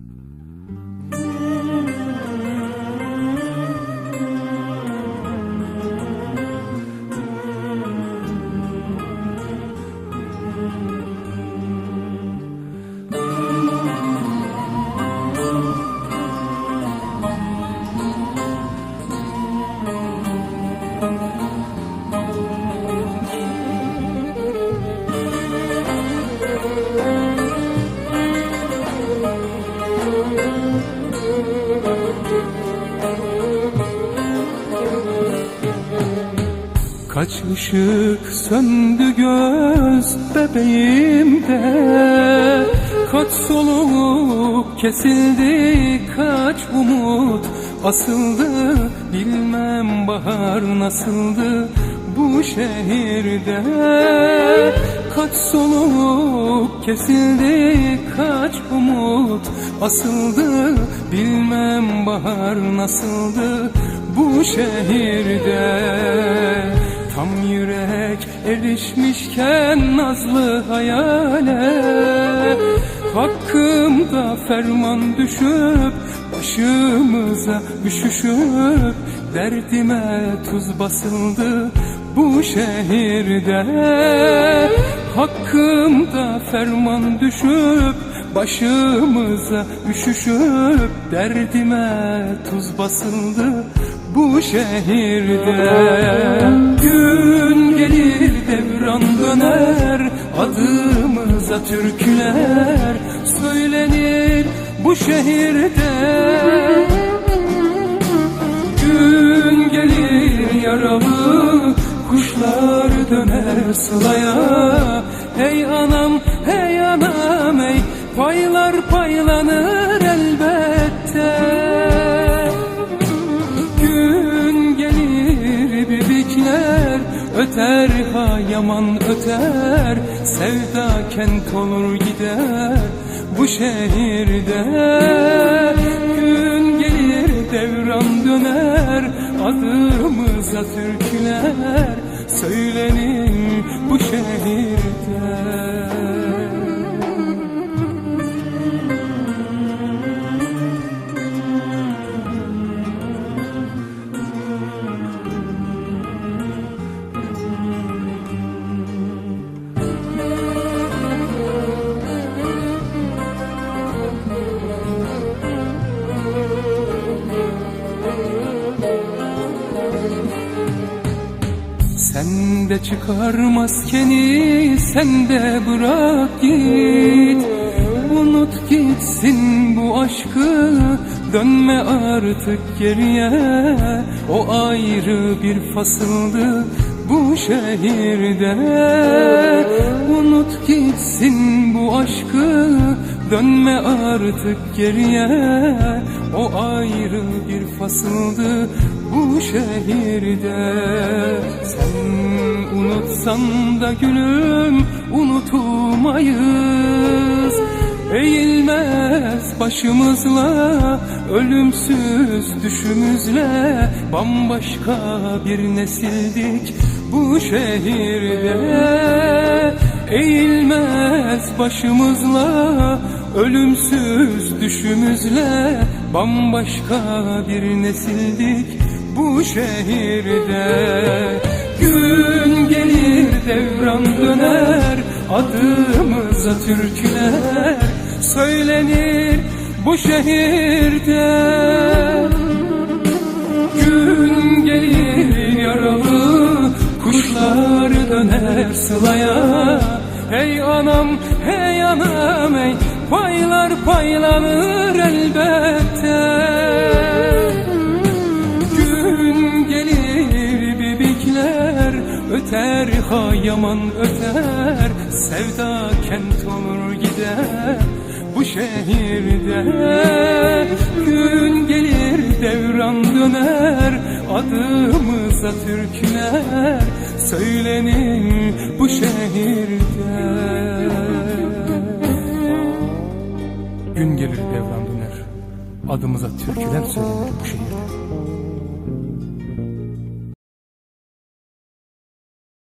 Mm-hmm. Kaç ışık söndü göz bebeğimde. Kaç soluk kesildi kaç umut asıldı. Bilmem bahar nasıldı bu şehirde. Kaç soluk kesildi kaç umut asıldı. Bilmem bahar nasıldı bu şehirde Tam yürek erişmişken nazlı hayale. Hakkımda ferman düşüp Başımıza üşüşüp Derdime tuz basıldı bu şehirde. Hakkımda ferman düşüp Başımıza üşüşüp Derdime tuz basıldı bu şehirde. Gün gelir devran döner Adımıza türküler söylenir bu şehirde. Gün gelir yaralı kuşlar döner sılaya. Hey anam paylar paylanır elbette. Gün gelir bibikler öter ha yaman öter. Sevda kent olur gider bu şehirde. Gün gelir devran döner adımıza türküler Söylenir bu şehirde Sen de çıkar maskeni sen de bırak git. Unut gitsin bu aşkı dönme artık geriye. O ayrı bir fasıldı bu şehirde. Unut gitsin bu aşkı dönme artık geriye. O ayrı bir fasıldı bu şehirde unutsan da gülüm unutulmayız Eğilmez başımızla ölümsüz düşümüzle. Bambaşka bir nesildik bu şehirde. Eğilmez başımızla ölümsüz düşümüzle. Bambaşka bir nesildik bu şehirde. Gün devran döner adımıza türküler Söylenir bu şehirde. Gün gelir yaralı kuşlar döner sılaya. Hey anam hey anam hey paylar paylanır elbette yaman öter Sevda kent olur gider. Bu şehirde Gün gelir devran döner. Adımıza türküler Söylenir bu şehirde. Gün gelir devran döner. Adımıza türküler söylenir bu şehirde